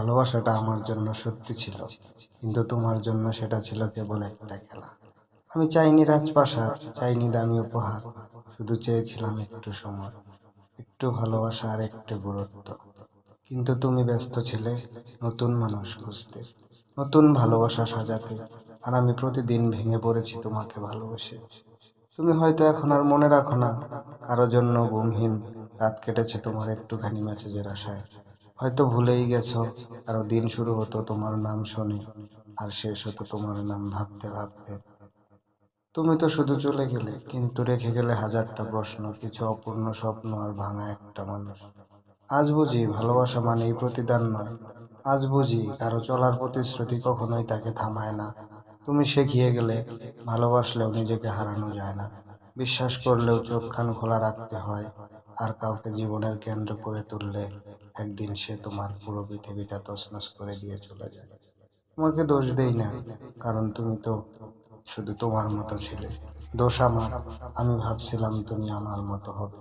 ভালোবাসাটা আমার জন্য সত্যি ছিল, কিন্তু তোমার জন্য সেটা ছিল কেবল একটা খেলা। আমি চাইনি রাজপ্রাসাদ, চাইনি দামি উপহার, শুধু চেয়েছিলাম একটু সময়, একটু ভালোবাসা আর একটু গুরুত্ব। কিন্তু তুমি ব্যস্ত ছিলে নতুন মানুষ খুঁজতে, নতুন ভালোবাসা সাজাতে, আর আমি প্রতিদিন ভেঙে পড়েছি তোমাকে ভালোবেসে। তুমি হয়তো এখন আর মনে রাখো না, কারও জন্য ঘুমহীন রাত কেটেছে তোমার একটুখানি মেসেজের আশায়। হয়তো ভুলেই গেছো, আরও দিন শুরু হতো তোমার নাম শুনে, আর শেষ হতো তোমার নাম ভাবতে ভাবতে। তুমি তো শুধু চলে গেলে, কিন্তু রেখে গেলে হাজারটা প্রশ্ন, কিছু অপূর্ণ স্বপ্ন আর ভাঙা একটা মানুষ। আজ বুঝি ভালোবাসা মানে এই প্রতিদান নয়, আজ বুঝি কারও চলার প্রতিশ্রুতি কখনোই তাকে থামায় না। তুমি শিখিয়ে গেলে ভালোবাসলেও নিজেকে হারানো যায় না, বিশ্বাস করলেও চোখ খান খোলা রাখতে হয়, আর কাউকে জীবনের কেন্দ্র করে তুললে একদিন সে তোমার পুরো পৃথিবীটা তছনছ করে দিয়ে চলে যাবে। তোমাকে দোষ দেই না, কারণ তুমি তো শুধু তোমার মতো ছিলে। দোষ আমার, আমি ভাবছিলাম তুমি আমার মতো হবে।